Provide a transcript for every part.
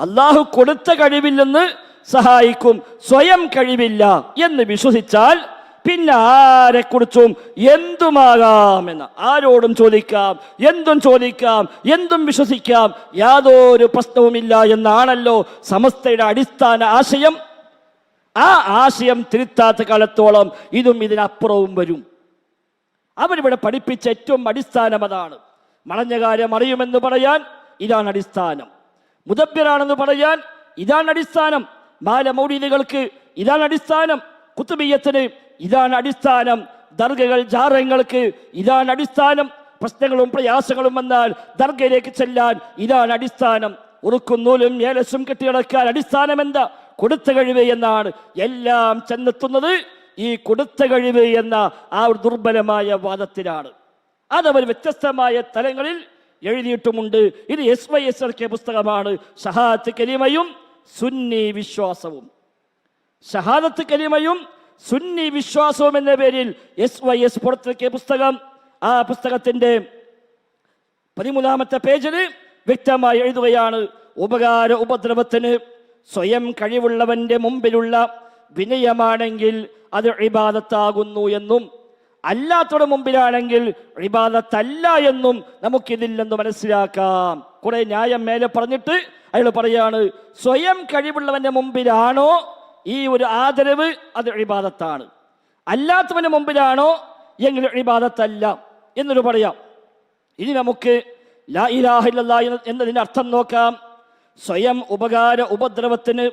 അള്ളാഹു കൊടുത്ത കഴിവിൽ നിന്ന് സഹായിക്കും സ്വയം കഴിവില്ല എന്ന് വിശ്വസിച്ചാൽ പിന്നെ ആരെക്കുറിച്ചും എന്തുമാകാമെന്ന് ആരോടും ചോദിക്കാം എന്തും ചോദിക്കാം എന്തും വിശ്വസിക്കാം യാതൊരു പ്രശ്നവുമില്ല എന്നാണല്ലോ സമസ്തയുടെ അടിസ്ഥാന ആശയം. ആ ആശയം തിരുത്താത്ത കാലത്തോളം ഇതും ഇതിനപ്പുറവും വരും. അവരിവിടെ പഠിപ്പിച്ച ഏറ്റവും അടിസ്ഥാനം അതാണ്. മറഞ്ഞ കാര്യം അറിയുമെന്ന് പറയാൻ ഇതാണ് അടിസ്ഥാനം. മുദബ്ബിറാണെന്ന് പറയാൻ ഇതാണ് അടിസ്ഥാനം ബാലമൗലികൾക്ക് ഇതാണ് അടിസ്ഥാനം കുത്തുബിയത്തിന് ഇതാണ് അടിസ്ഥാനം ദർഗകൾ ജാറങ്ങൾക്ക് ഇതാണ് അടിസ്ഥാനം പ്രശ്നങ്ങളും പ്രയാസങ്ങളും വന്നാൽ ദർഗയിലേക്ക് ചെല്ലാൻ ഇതാണ് അടിസ്ഥാനം ഉറുക്കും നൂലും ഏലസും കെട്ടിയിടക്കാൻ അടിസ്ഥാനം എന്താ? കൊടുത്ത കഴിവ് എന്നാണ്. എല്ലാം ചെന്നെത്തുന്നത് ഈ കൊടുത്ത കഴിവ് എന്ന ആ ഒരു ദുർബലമായ വാദത്തിലാണ്. അതവർ വ്യത്യസ്തമായ തലങ്ങളിൽ എഴുതിയിട്ടുമുണ്ട്. ഇത് S Y S R K പുസ്തകമാണ്. ഷഹാദത്ത് കലിമയും സുന്നി വിശ്വാസവും. ഷഹാദത്ത് കലിമയും സുന്നി വിശ്വാസവും എന്ന പേരിൽ എസ് വൈ എസ് പുറത്തിറക്കിയ പുസ്തകം. ആ പുസ്തകത്തിന്റെ പതിമൂന്നാമത്തെ പേജിൽ വ്യക്തമായി എഴുതുകയാണ്. ഉപകാര ഉപദ്രവത്തിന് സ്വയം കഴിവുള്ളവന്റെ മുമ്പിലുള്ള വിനയമാണെങ്കിൽ അത് ഇബാദത്താകുന്നു എന്നും അല്ലാത്തവരുടെ മുമ്പിലാണെങ്കിൽ ഇബാദത്തല്ല എന്നും നമുക്കിതില്ലെന്ന് മനസ്സിലാക്കാം. കുറെ ന്യായം മേലെ പറഞ്ഞിട്ട് അയാൾ പറയാണ് സ്വയം കഴിവുള്ളവന്റെ മുമ്പിലാണോ ഈ ഒരു ആദരവ്? അത് ഇബാദത്താണ്. അല്ലാത്തവന്റെ മുമ്പിലാണോ? എങ്കിൽ ഇബാദത്തല്ല എന്നൊരു പറയാം. ഇനി നമുക്ക് ലാ എന്നതിന്റെ അർത്ഥം നോക്കാം. സ്വയം ഉപകാര ഉപദ്രവത്തിന്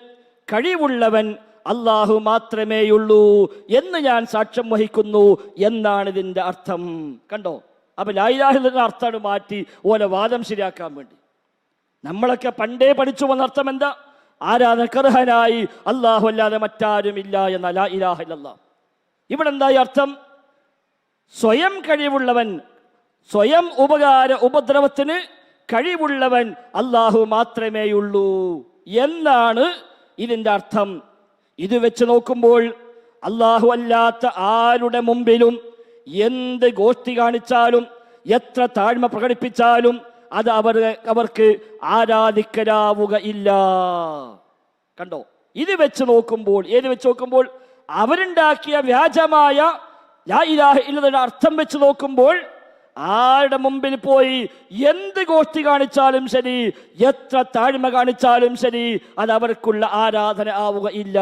കഴിവുള്ളവൻ അള്ളാഹു മാത്രമേയുള്ളൂ എന്ന് ഞാൻ സാക്ഷ്യം വഹിക്കുന്നു എന്നാണ് ഇതിന്റെ അർത്ഥം. കണ്ടോ? അപ്പൊ ലായിലാഹിന്റെ അർത്ഥമാണ് മാറ്റി ഓലെ വാദം ശരിയാക്കാൻ വേണ്ടി. നമ്മളൊക്കെ പണ്ടേ പഠിച്ചു വന്ന അർത്ഥം എന്താ? ആരാധകർഹനായി അള്ളാഹു അല്ലാതെ മറ്റാരുമില്ല എന്ന ലാ ഇവിടെ എന്തായി അർത്ഥം? സ്വയം കഴിവുള്ളവൻ സ്വയം ഉപകാര ഉപദ്രവത്തിന് കഴിവുള്ളവൻ അള്ളാഹു മാത്രമേയുള്ളൂ എന്നാണ് ഇതിന്റെ അർത്ഥം. ഇത് വെച്ച് നോക്കുമ്പോൾ അള്ളാഹു അല്ലാത്ത ആരുടെ മുമ്പിലും എന്ത് ഗോഷ്ടി കാണിച്ചാലും എത്ര താഴ്മ പ്രകടിപ്പിച്ചാലും അത് അവർ അവർക്ക് ആരാധിക്കരാവുക ഇല്ല. കണ്ടോ? ഇത് വെച്ച് നോക്കുമ്പോൾ ഏത് വെച്ച് നോക്കുമ്പോൾ? അവരുണ്ടാക്കിയ വ്യാജമായ അർത്ഥം വെച്ച് നോക്കുമ്പോൾ ആരുടെ മുമ്പിൽ പോയി എന്ത് ഗോഷ്ഠി കാണിച്ചാലും ശരി എത്ര താഴ്മ കാണിച്ചാലും ശരി അത് അവർക്കുള്ള ആരാധന ആവുക ഇല്ല